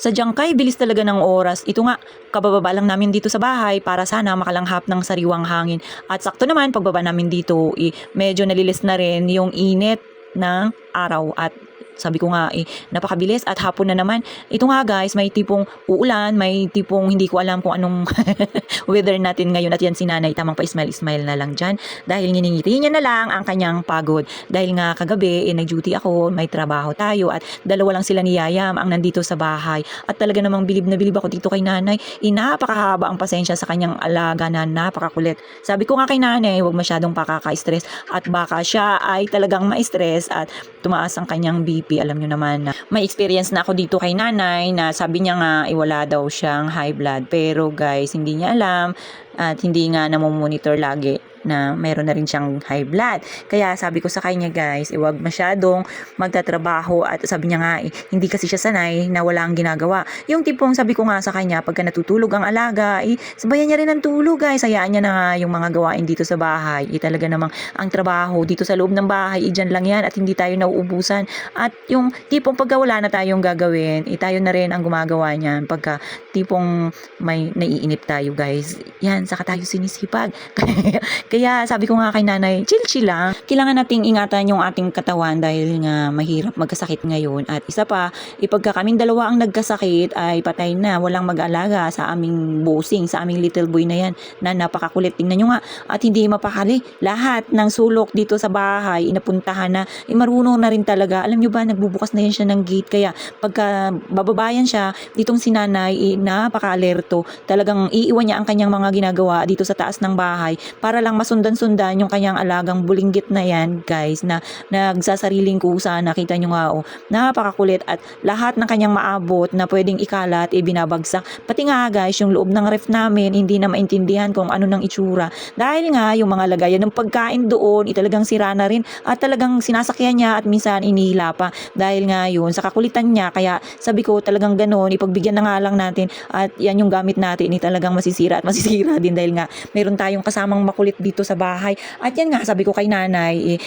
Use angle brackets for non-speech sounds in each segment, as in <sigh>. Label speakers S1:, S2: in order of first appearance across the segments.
S1: Sadyang kay bilis talaga ng oras. Ito nga, kabababa lang namin dito sa bahay para sana makalanghap ng sariwang hangin. At sakto naman, pagbaba namin dito, eh, medyo nalilis na rin yung init ng araw at sabi ko nga eh, napakabilis at hapon na naman. Ito nga guys, may tipong uulan, may tipong hindi ko alam kung anong <laughs> weather natin ngayon at yan si nanay tamang pa smile na lang dyan dahil nginingiti niya na lang ang kanyang pagod. Dahil nga kagabi eh, nag-duty ako, may trabaho tayo at dalawa lang sila ni Yayam ang nandito sa bahay at talaga namang bilib na bilib ako dito kay nanay. Eh, napakahaba ang pasensya sa kanyang alaga na napakakulit. Sabi ko nga kay nanay, huwag masyadong pakaka-stress at baka siya ay talagang ma-stress at tumaas ang kanyang BP. Alam nyo naman na may experience na ako dito kay nanay na sabi niya nga eh, wala daw siyang high blood. Pero guys, hindi niya alam at hindi nga namomonitor lagi na meron na rin siyang high blood. Kaya sabi ko sa kanya guys, eh, wag masyadong magtatrabaho at sabi niya nga eh, hindi kasi siya sanay na wala ang ginagawa. Yung tipong sabi ko nga sa kanya, pagka natutulog ang alaga, eh, sabayan niya rin ang tulog guys. Hayaan niya na nga yung mga gawain dito sa bahay. Eh, talaga namang ang trabaho dito sa loob ng bahay, eh, dyan lang yan at hindi tayo nauubusan. At yung tipong pagka wala na tayong gagawin, eh, tayo na rin ang gumagawa niyan. Pagka tipong may naiinip tayo guys, yan, saka tayo sinisipag. <laughs> Kaya sabi ko nga kay nanay, chill-chill lang. Kailangan nating ingatan yung ating katawan dahil nga mahirap magkasakit ngayon. At isa pa, ipagka kaming dalawa ang nagkasakit ay patay na. Walang mag-alaga sa aming bossing, sa aming little boy na yan na napakakulit. Tingnan nyo nga at hindi mapakali. Lahat ng sulok dito sa bahay, inapuntahan na, eh, marunong na rin talaga. Alam nyo ba, nagbubukas na yan siya ng gate. Kaya pagka bababayan siya, ditong sinanay, eh, napaka-alerto. Talagang iiwan niya ang kanyang mga ginagawa dito sa taas ng bahay para lang masundan-sundan yung kanyang alagang bulinggit na yan, guys, na nagsasariling kusa. Nakita nyo nga, oh, napakakulit at lahat ng kanyang maabot na pwedeng ikalat, eh, binabagsak. Pati nga, guys, yung loob ng ref namin, hindi na maintindihan kung ano ng itsura. Dahil nga, yung mga lagayan ng pagkain doon, eh, talagang sira na rin at talagang sinasakyan niya at minsan inihila pa. Dahil nga yun, sa kakulitan niya, kaya sabi ko talagang ganun, ipagbigyan na nga lang natin at yan yung gamit natin, eh, talagang masisira at masisira <laughs> din dahil nga meron tayong kasamang makulit dito sa bahay. At yan nga, sabi ko kay nanay, eh,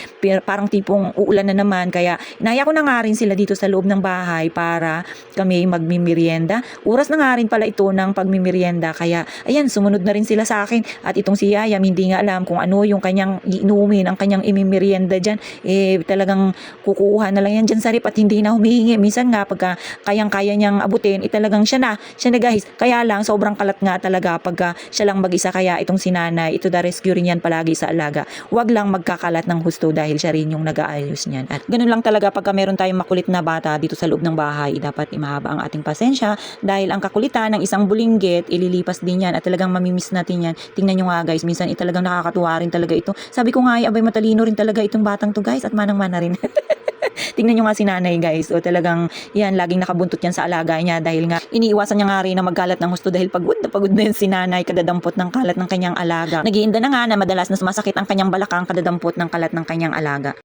S1: parang tipong uulan na naman. Kaya inaya ko na nga rin sila dito sa loob ng bahay para kami magmimerienda. Oras na nga rin pala ito ng pagmimerienda. Kaya ayan, sumunod na rin sila sa akin. At itong si Yayam, hindi nga alam kung ano yung kanyang iinumin, ang kanyang imimerienda dyan. Eh, talagang kukuha na lang yan dyan sa rip at hindi na humihingi. Minsan nga, pagka kayang-kaya niyang abutin, eh, talagang siya na. Siya na guys. Kaya lang, sobrang kalat nga talaga pagka siya lang mag-isa. Kaya itong sinanay, ito the rescue rin yan palagi sa alaga. Huwag lang magkakalat ng husto dahil siya rin yung nag-aayos niyan. At ganun lang talaga pagka meron tayong makulit na bata dito sa loob ng bahay, dapat imahaba ang ating pasensya dahil ang kakulitan ng isang bulinggit, ililipas din yan at talagang mamimiss natin yan. Tingnan nyo nga guys, minsan eh, talagang nakakatuwa rin talaga ito. Sabi ko nga, ay, abay matalino rin talaga itong batang to guys at manang-mana rin. <laughs> Tingnan nyo nga si nanay guys. O talagang yan, laging nakabuntot yan sa alaga niya dahil nga iniiwasan niya nga rin na magkalat ng husto dahil pagod na pagod na yun si nanay kadadampot ng kalat ng kanyang alaga. Nagiinda na nga na madalas na sumasakit ang kanyang balakang kadadampot ng kalat ng kanyang alaga.